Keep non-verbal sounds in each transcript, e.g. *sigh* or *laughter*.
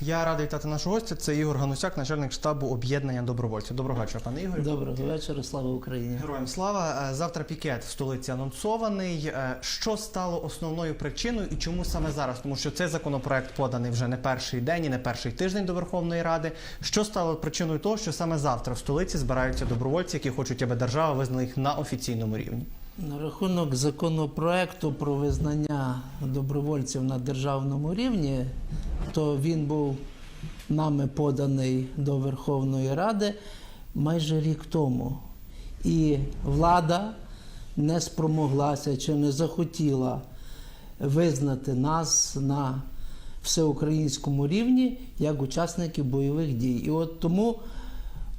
Я радий вітати нашого гостя. Це Ігор Ганусяк, начальник штабу об'єднання добровольців. Доброго вечора, пане Ігорю. Доброго вечора, слава Україні. Героям слава. Е, Завтра пікет в столиці анонсований. Е, Що стало основною причиною і чому саме зараз? Тому що цей законопроект поданий вже не перший день і не перший тиждень до Верховної Ради. Що стало причиною того, що саме завтра в столиці збираються добровольці, які хочуть, аби держава визнала їх на офіційному рівні? На рахунок законопроекту про визнання добровольців на державному рівні, то він був нами поданий до Верховної Ради майже рік тому. І влада не спромоглася чи не захотіла визнати нас на всеукраїнському рівні як учасників бойових дій. І от тому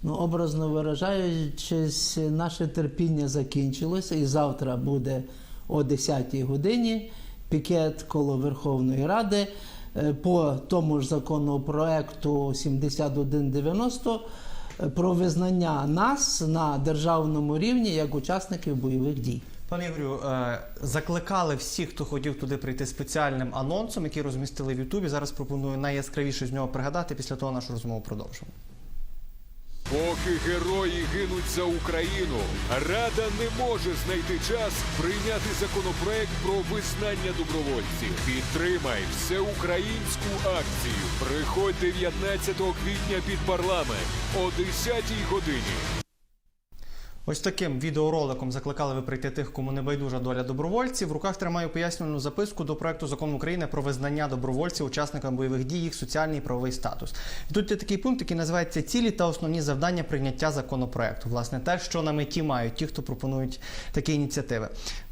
Ну, образно виражаючись, наше терпіння закінчилося, і завтра буде о 10-й годині пікет коло Верховної Ради Е, по тому ж законопроекту 7190 е, про визнання нас на державному рівні як учасників бойових дій. Пане Ігорю, е, закликали всіх, хто хотів туди прийти спеціальним анонсом, який розмістили в Ютубі. Зараз пропоную найяскравіше з нього пригадати. Після того нашу розмову продовжимо. Поки герої гинуть за Україну, Рада не може знайти час прийняти законопроект про визнання добровольців. Підтримай всеукраїнську акцію. Приходь 19 квітня під парламент о 10 годині. Ось таким відеороликом закликали ви прийти тих, кому не байдужа доля добровольців. В руках тримаю пояснювальну записку до проекту закону України про визнання добровольців учасникам бойових дій, їх соціальний і правовий статус. І тут є такий пункт, який називається цілі та основні завдання прийняття законопроекту. Власне, те, що на меті мають ті, хто пропонують такі ініціативи.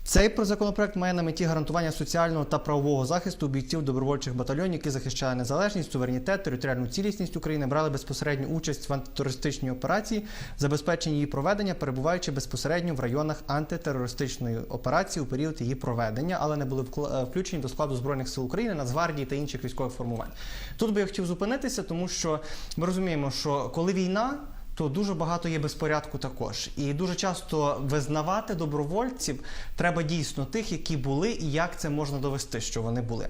Цей про- законопроект має на меті гарантування соціального та правового захисту бійців добровольчих батальйонів, які захищали незалежність, суверенітет, територіальну цілісність України, брали безпосередню участь в антитерористичній операції, забезпечення її проведення, перебуваючи безпосередньо в районах антитерористичної операції у період її проведення, але не були е, включені до складу збройних сил України, Нацгвардії та інших військових формувань. Тут би я хотів зупинитися, тому що ми розуміємо, що коли війна то дуже багато є безпорядку також. І дуже часто визнавати добровольців треба дійсно тих, які були, і як це можна довести, що вони були.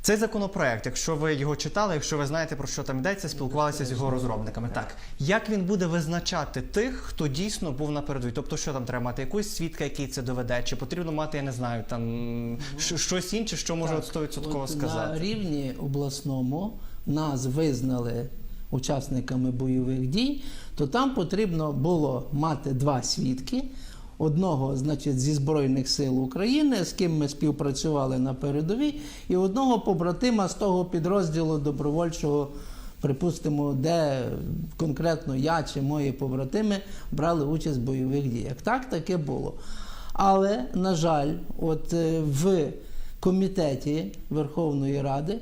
Цей законопроект, якщо ви його читали, якщо ви знаєте про що там йдеться, спілкувалися з його розробниками. Так як він буде визначати тих, хто дійсно був на передовій? Тобто, що там треба мати якусь свідка, який це доведе, чи потрібно мати, я не знаю, там щось інше, що може от 100% сказати. На рівні обласному нас визнали учасниками бойових дій, то там потрібно було мати два свідки. Одного, значить, зі Збройних сил України, з ким ми співпрацювали на передовій, і одного побратима з того підрозділу добровольчого, припустимо, де конкретно я чи мої побратими брали участь в бойових діях. Так таке було. Але, на жаль, от е, в комітеті Верховної Ради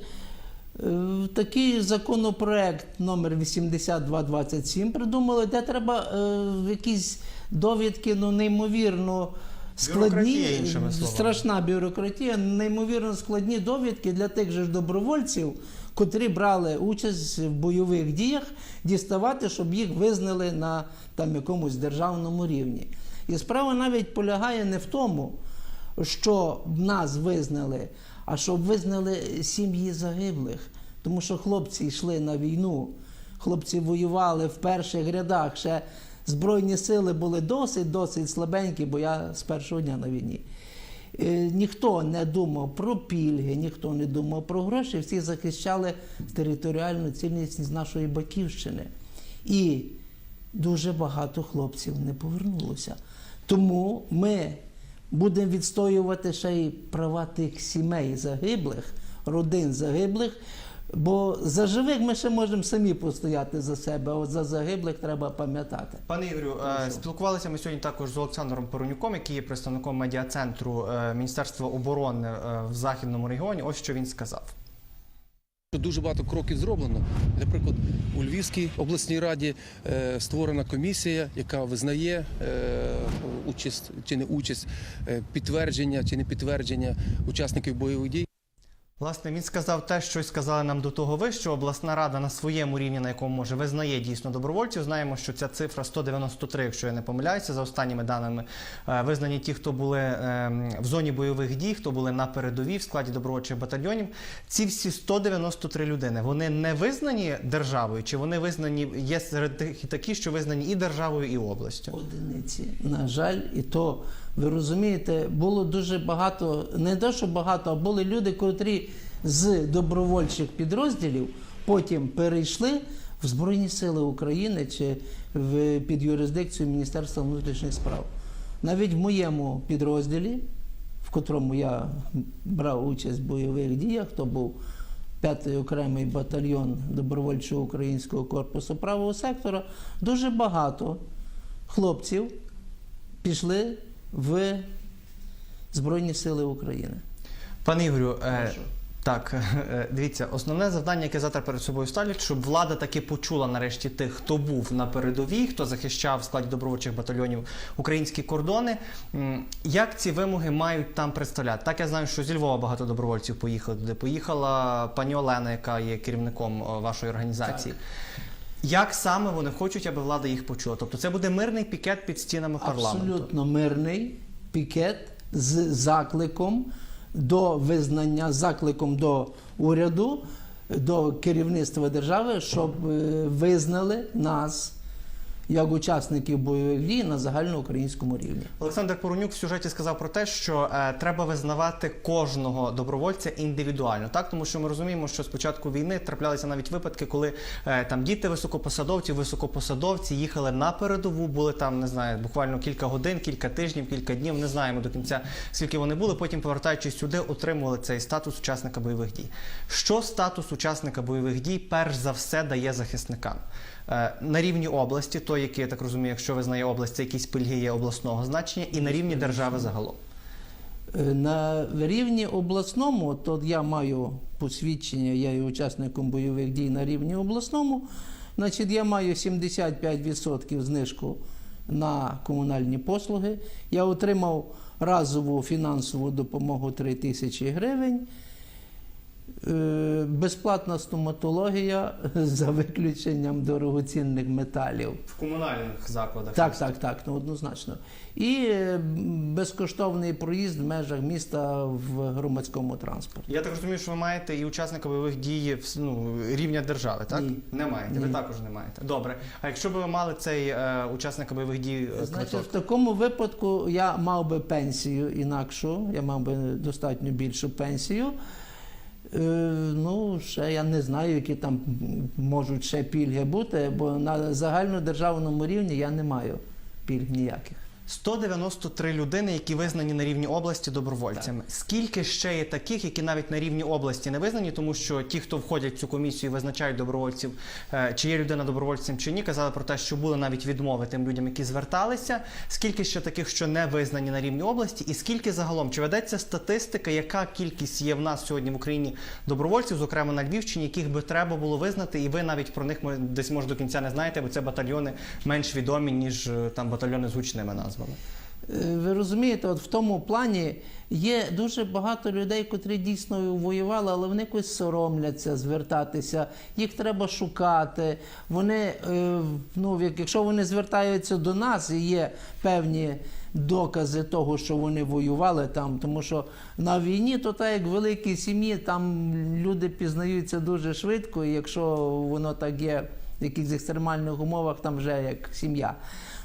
такий законопроект номер 8227 придумали, де треба е, якісь довідки, ну неймовірно складні, Бюрократія, страшна бюрократія, неймовірно складні довідки для тих же ж добровольців, котрі брали участь в бойових діях, діставати, щоб їх визнали на там якомусь державному рівні. І справа навіть полягає не в тому, що нас визнали, а щоб визнали сім'ї загиблих. Тому що хлопці йшли на війну, хлопці воювали в перших рядах. Ще збройні сили були досить, досить слабенькі, бо я з першого дня на війні. Е, Ніхто не думав про пільги, ніхто не думав про гроші, всі захищали територіальну цілісність нашої батьківщини. І дуже багато хлопців не повернулося. Тому ми будемо відстоювати ще й права тих сімей загиблих, родин загиблих. Бо за живих ми ще можемо самі постояти за себе, а от за загиблих треба пам'ятати. Пане Ігорю, е, спілкувалися ми сьогодні також з Олександром Поронюком, який є представником медіа-центру е, Міністерства оборони е, в західному регіоні. Ось що він сказав. Дуже багато кроків зроблено. Наприклад, у Львівській обласній раді е, створена комісія, яка визнає е, участь чи не участь, е, підтвердження чи не підтвердження учасників бойових дій. Власне, він сказав те, що сказали нам до того ви, що обласна рада на своєму рівні, на якому може визнає дійсно добровольців. Знаємо, що ця цифра 193, якщо я не помиляюся, за останніми даними е, визнані ті, хто були е, в зоні бойових дій, хто були на передовій в складі добровольчих батальйонів. Ці всі 193 людини вони не визнані державою, чи вони визнані є серед тих і такі, що визнані і державою, і областю. Одиниці, на жаль, і то ви розумієте, було дуже багато, не те, що багато, а були люди, котрі з добровольчих підрозділів потім перейшли в Збройні Сили України чи в під юрисдикцію Міністерства внутрішніх справ. Навіть в моєму підрозділі, в котрому я брав участь в бойових діях, то був 5-й окремий батальйон добровольчого українського корпусу правого сектора, дуже багато хлопців пішли в Збройні Сили України. Пане Ігорю, е, Прошу. так *laughs* е, дивіться, основне завдання, яке завтра перед собою ставлять, щоб влада таки почула нарешті тих, хто був на передовій, хто захищав в складі добровольчих батальйонів українські кордони. Як ці вимоги мають там представляти? Так я знаю, що зі Львова багато добровольців поїхали туди. Поїхала пані Олена, яка є керівником вашої організації. Як саме вони хочуть, аби влада їх почула? Тобто це буде мирний пікет під стінами парламенту. Абсолютно мирний пікет з закликом до визнання, закликом до уряду, до керівництва держави, щоб е, визнали нас як учасників бойових дій на загальноукраїнському рівні. Олександр Поронюк в сюжеті сказав про те, що е, треба визнавати кожного добровольця індивідуально, так тому що ми розуміємо, що з початку війни траплялися навіть випадки, коли е, там діти високопосадовці, високопосадовці їхали на передову, були там, не знаю, буквально кілька годин, кілька тижнів, кілька днів. Не знаємо до кінця скільки вони були. Потім, повертаючись сюди, отримували цей статус учасника бойових дій. Що статус учасника бойових дій перш за все дає захисникам? Е, На рівні області, той, який я так розумію, якщо визнає область, це якісь пільги є обласного значення, і на рівні держави загалом. Е, На рівні обласному, то я маю посвідчення, я є учасником бойових дій на рівні обласному. Значить, я маю 75% знижку на комунальні послуги. Я отримав разову фінансову допомогу 3 тисячі гривень. Е, Безплатна стоматологія *laughs* за виключенням дорогоцінних металів. В комунальних закладах. Так, так, так, ну однозначно. І е, безкоштовний проїзд в межах міста в громадському транспорті. Я так розумію, що ви маєте і учасника бойових дій ну, рівня держави, так? Ні. Не маєте, ви також не маєте. Добре. А якщо б ви мали цей е, учасника бойових дій е, Значить, в такому випадку я мав би пенсію інакшу, я мав би достатньо більшу пенсію. Е, ну, ще я не знаю, які там можуть ще пільги бути, бо на загальнодержавному рівні я не маю пільг ніяких. 193 людини, які визнані на рівні області добровольцями. Скільки ще є таких, які навіть на рівні області не визнані, тому що ті, хто входять в цю комісію, і визначають добровольців, е, чи є людина добровольцем чи ні, казали про те, що були навіть відмови тим людям, які зверталися. Скільки ще таких, що не визнані на рівні області, і скільки загалом чи ведеться статистика, яка кількість є в нас сьогодні в Україні добровольців, зокрема на Львівщині, яких би треба було визнати, і ви навіть про них десь може до кінця не знаєте, бо це батальйони менш відомі ніж е, там батальйони з гучними назвами. Е, Ви розумієте, от в тому плані є дуже багато людей, котрі дійсно воювали, але вони якось соромляться звертатися. Їх треба шукати. Вони, е, ну, як- якщо вони звертаються до нас, і є певні докази того, що вони воювали там, тому що на війні, то так як великій сім'ї, там люди пізнаються дуже швидко, і якщо воно так є в якихось екстремальних умовах, там вже як сім'я.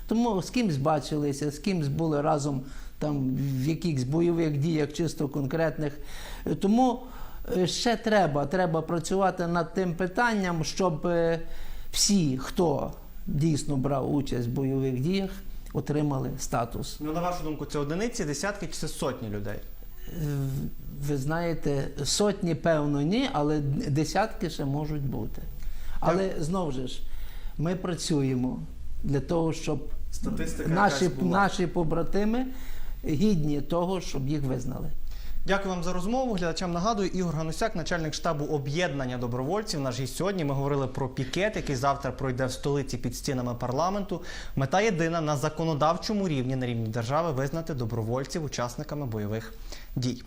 Тому з кимсь бачилися, з кимсь були разом там в якихось бойових діях, чисто конкретних. Тому е, ще треба, треба працювати над тим питанням, щоб е, всі, хто дійсно брав участь в бойових діях, отримали статус. Ну, на вашу думку, це одиниці, десятки чи це сотні людей? Ви знаєте, сотні, певно, ні, але десятки ще можуть бути. Але знову ж, ми працюємо для того, щоб Статистика наші, якась була. наші побратими гідні того, щоб їх визнали. Дякую вам за розмову. Глядачам нагадую, Ігор Ганусяк, начальник штабу об'єднання добровольців. Наш гість сьогодні. Ми говорили про пікет, який завтра пройде в столиці під стінами парламенту. Мета єдина на законодавчому рівні, на рівні держави, визнати добровольців учасниками бойових дій.